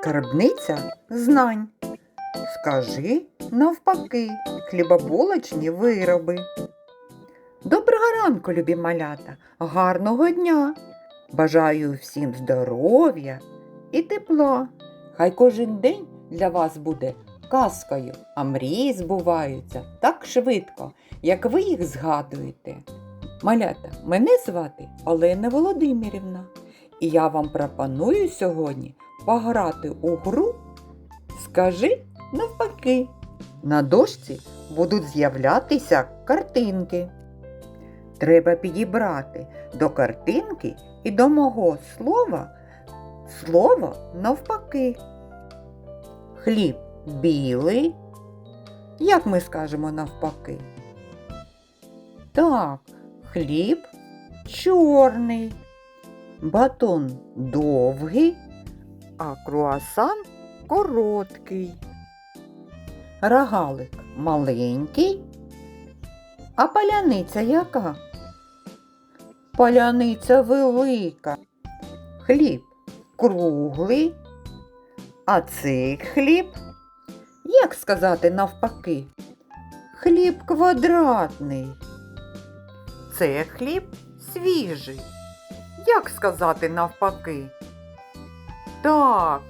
Скарбниця знань. Скажи навпаки, хлібобулочні вироби. Доброго ранку, любі малята, гарного дня. Бажаю всім здоров'я і тепла. Хай кожен день для вас буде казкою, а мрії збуваються так швидко, як ви їх згадуєте. Малята, мене звати Олена Володимирівна, і я вам пропоную сьогодні пограти у гру Скажи навпаки. На дошці будуть з'являтися картинки. Треба підібрати до картинки і до мого слова слово навпаки. Хліб білий. Як ми скажемо навпаки? Так, хліб чорний, батон довгий, а круасан короткий. Рогалик маленький, а паляниця яка? Паляниця велика. Хліб круглий, а цей хліб, як сказати навпаки? Хліб квадратний. Це хліб свіжий. Як сказати навпаки? Так,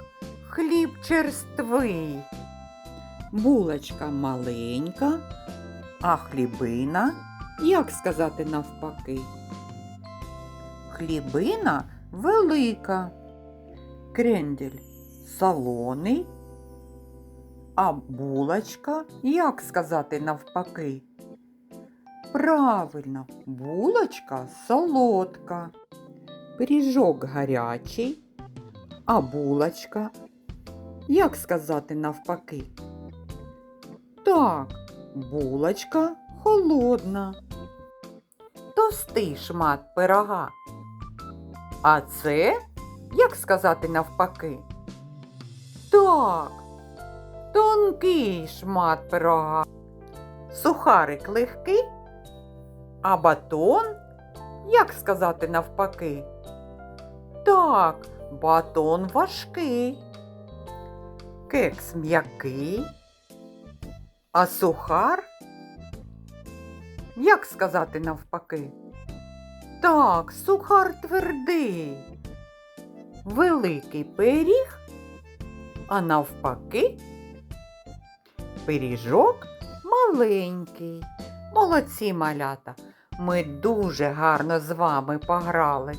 хліб черствий. Булочка маленька, а хлібина, як сказати навпаки? Хлібина велика. Крендель солоний, а булочка, як сказати навпаки? Правильно, булочка солодка. Пиріжок гарячий, а булочка, як сказати навпаки? Так, булочка холодна. Товстий шмат пирога. А це, як сказати навпаки? Так, тонкий шмат пирога. Сухарик легкий, а батон, як сказати навпаки? Так, батон важкий. Кекс м'який, а сухар, як сказати навпаки? Так, сухар твердий. Великий пиріг, а навпаки, пиріжок маленький. Молодці малята. Ми дуже гарно з вами пограли.